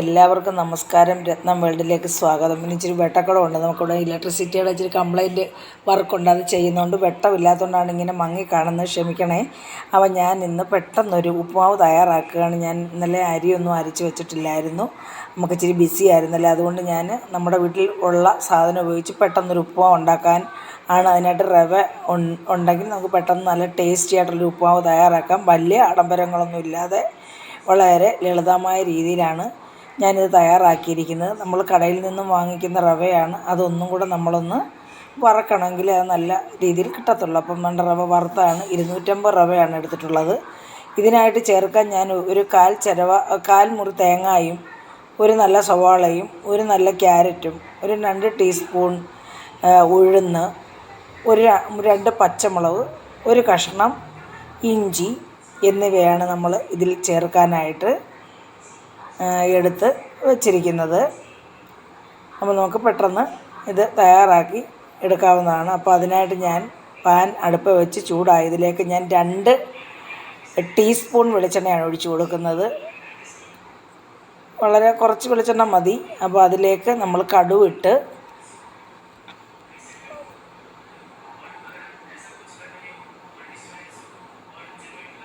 എല്ലാവർക്കും നമസ്കാരം. രത്നം വേൾഡിലേക്ക് സ്വാഗതം. പിന്നെ ഇച്ചിരി വെട്ടക്കുടമുണ്ട് നമുക്കിവിടെ ഇലക്ട്രിസിറ്റിയുടെ ഇച്ചിരി കംപ്ലൈന്റ് വർക്കുണ്ട് അത് ചെയ്യുന്നതുകൊണ്ട് വെട്ടമില്ലാത്തതുകൊണ്ടാണ് ഇങ്ങനെ മങ്ങി കാണുന്നത്. ക്ഷമിക്കണേ. അപ്പോൾ ഞാൻ ഇന്ന് പെട്ടെന്നൊരു ഉപ്പുമാവ് തയ്യാറാക്കുകയാണ്. ഞാൻ ഇന്നലെ അരിയൊന്നും അരച്ച് വെച്ചിട്ടില്ലായിരുന്നു. നമുക്ക് ഇച്ചിരി ബിസി ആയിരുന്നല്ലേ. അതുകൊണ്ട് ഞാൻ നമ്മുടെ വീട്ടിൽ ഉള്ള സാധനം ഉപയോഗിച്ച് പെട്ടെന്നൊരു ഉപ്പുമാവ് ഉണ്ടാക്കാൻ ആണ് അതിനായിട്ട് റവ ഉണ്ടെങ്കിൽ നമുക്ക് പെട്ടെന്ന് നല്ല ടേസ്റ്റി ആയിട്ടുള്ളൊരു ഉപ്പുമാവ് തയ്യാറാക്കാം. വലിയ ആഡംബരങ്ങളൊന്നും ഇല്ലാതെ വളരെ ലളിതമായ രീതിയിലാണ് ഞാനിത് തയ്യാറാക്കിയിരിക്കുന്നത്. നമ്മൾ കടയിൽ നിന്നും വാങ്ങിക്കുന്ന റവയാണ്. അതൊന്നും കൂടെ നമ്മളൊന്ന് വറക്കണമെങ്കിൽ അത് നല്ല രീതിയിൽ കിട്ടത്തുള്ളൂ. അപ്പം വേണ്ട റവ വറുത്താണ്. ഇരുന്നൂറ്റമ്പത് റവയാണ് എടുത്തിട്ടുള്ളത്. ഇതിനായിട്ട് ചേർക്കാൻ ഞാൻ ഒരു കാൽ ചിരവ കാൽ മുറി തേങ്ങായും ഒരു നല്ല സവാളയും ഒരു നല്ല ക്യാരറ്റും ഒരു രണ്ട് ടീസ്പൂൺ ഉഴുന്ന് ഒരു രണ്ട് പച്ചമുളക് ഒരു കഷ്ണം ഇഞ്ചി എന്നിവയാണ് നമ്മൾ ഇതിൽ ചേർക്കാനായിട്ട് എടുത്ത് വച്ചിരിക്കുന്നത്. അപ്പോൾ നമുക്ക് പെട്ടെന്ന് ഇത് തയ്യാറാക്കി എടുക്കാവുന്നതാണ്. അപ്പോൾ അതിനായിട്ട് ഞാൻ പാൻ അടുപ്പ് വെച്ച് ചൂടായി. ഇതിലേക്ക് ഞാൻ രണ്ട് ടീസ്പൂൺ വെളിച്ചെണ്ണയാണ് ഒഴിച്ചു കൊടുക്കുന്നത്. വളരെ കുറച്ച് വെളിച്ചെണ്ണ മതി. അപ്പോൾ അതിലേക്ക് നമ്മൾ കടുവിട്ട്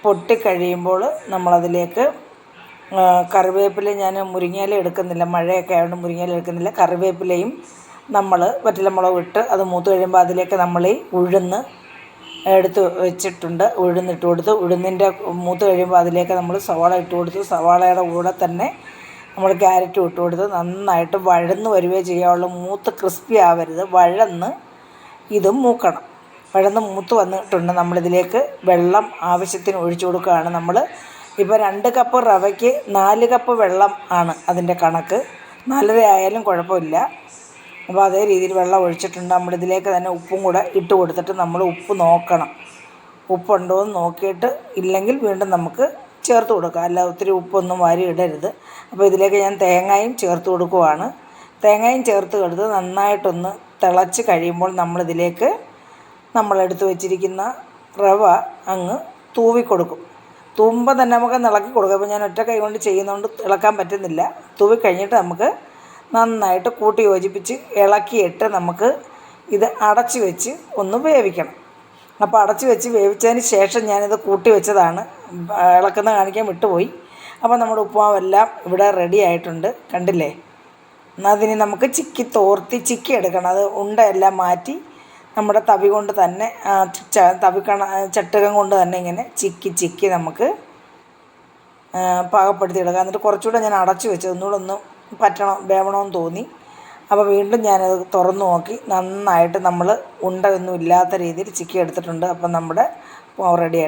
പൊട്ടിക്കഴിയുമ്പോൾ നമ്മളതിലേക്ക് കറിവേപ്പില ഞാൻ മുരിങ്ങയില എടുക്കുന്നില്ല. മഴയൊക്കെ ആയതുകൊണ്ട് മുരിങ്ങയില എടുക്കുന്നില്ല. കറിവേപ്പിലയും നമ്മൾ വറ്റലമുളക് ഇട്ട് അത് മൂത്ത് കഴിയുമ്പോൾ അതിലേക്ക് നമ്മൾ ഈ ഉഴുന്ന് എടുത്ത് വെച്ചിട്ടുണ്ട്. ഉഴുന്നിട്ട് കൊടുത്ത് ഉഴുന്നിന്റെ മൂത്ത് കഴിയുമ്പോൾ അതിലേക്ക് നമ്മൾ സവാള ഇട്ട് കൊടുത്ത്. സവാളയുടെ കൂടെ തന്നെ നമ്മൾ ക്യാരറ്റും ഇട്ട് കൊടുത്ത്. നന്നായിട്ട് വഴന്ന് വരികയോ ചെയ്യാവുള്ളൂ. മൂത്ത് ക്രിസ്പി ആവരുത്. വഴന്ന് ഇതും മൂക്കണം. വഴന്ന് മൂത്ത് വന്നിട്ടുണ്ട്. നമ്മളിതിലേക്ക് വെള്ളം ആവശ്യത്തിന് ഒഴിച്ചു കൊടുക്കുകയാണ് നമ്മൾ ഇപ്പോൾ രണ്ട് കപ്പ് റവയ്ക്ക് നാല് കപ്പ് വെള്ളം ആണ് അതിന്റെ കണക്ക്. നാലര ആയാലും കുഴപ്പമില്ല. അപ്പോൾ അതേ രീതിയിൽ വെള്ളം ഒഴിച്ചിട്ടുണ്ട്. നമ്മൾ ഇതിലേക്ക് തന്നെ ഉപ്പും കൂടെ ഇട്ട് കൊടുത്തിട്ട് നമ്മൾ ഉപ്പ് നോക്കണം. ഉപ്പുണ്ടോ എന്ന് നോക്കിയിട്ട് ഇല്ലെങ്കിൽ വീണ്ടും നമുക്ക് ചേർത്ത് കൊടുക്കുക അല്ല ഒത്തിരി ഉപ്പൊന്നും വാരി ഇടരുത്. അപ്പോൾ ഇതിലേക്ക് ഞാൻ തേങ്ങയും ചേർത്ത് കൊടുക്കുവാണ്. തേങ്ങയും ചേർത്ത് കൊടുത്ത് നന്നായിട്ടൊന്ന് തിളച്ച് കഴിയുമ്പോൾ നമ്മളിതിലേക്ക് നമ്മളെടുത്ത് വെച്ചിരിക്കുന്ന റവ അങ്ങ് തൂവി കൊടുക്കും തൂമ്പം തന്നെ നമുക്ക് ഇളക്കി കൊടുക്കാം. അപ്പോൾ ഞാൻ ഒറ്റ കൈ കൊണ്ട് ചെയ്യുന്നതുകൊണ്ട് ഇളക്കാൻ പറ്റുന്നില്ല. തുവി കഴിഞ്ഞിട്ട് നമുക്ക് നന്നായിട്ട് കൂട്ടി യോജിപ്പിച്ച് ഇളക്കിയിട്ട് നമുക്ക് ഇത് അടച്ച് വെച്ച് ഒന്ന് വേവിക്കണം. അപ്പോൾ അടച്ച് വെച്ച് വേവിച്ചതിന് ശേഷം ഞാനിത് കൂട്ടി വെച്ചതാണ്. ഇളക്കുന്ന കാണിക്കാൻ വിട്ടുപോയി. അപ്പോൾ നമ്മുടെ ഉപ്പുമാവെല്ലാം ഇവിടെ റെഡി ആയിട്ടുണ്ട്. കണ്ടില്ലേ? അതിന് നമുക്ക് ചിക്കി തോർത്തി ചിക്കി എടുക്കണം. അത് ഉണ്ടയെല്ലാം മാറ്റി നമ്മുടെ തവി കൊണ്ട് തന്നെ തവി കണ ചട്ടകം കൊണ്ട് തന്നെ ഇങ്ങനെ ചിക്കി ചിക്കി നമുക്ക് ആ, പാകപ്പെടുത്തി എടുക്കാം എന്നിട്ട് കുറച്ചുകൂടെ ഞാൻ അടച്ചു വെച്ച് ഒന്നുകൂടെ ഒന്ന് പറ്റണം വേവണമെന്ന് തോന്നി. അപ്പോൾ വീണ്ടും ഞാനത് തുറന്നു നോക്കി. നന്നായിട്ട് നമ്മൾ ഉണ്ടയൊന്നും ഇല്ലാത്ത രീതിയിൽ ചിക്കി എടുത്തിട്ടുണ്ട്. അപ്പം നമ്മുടെ റെഡി ആയിട്ടുണ്ട്.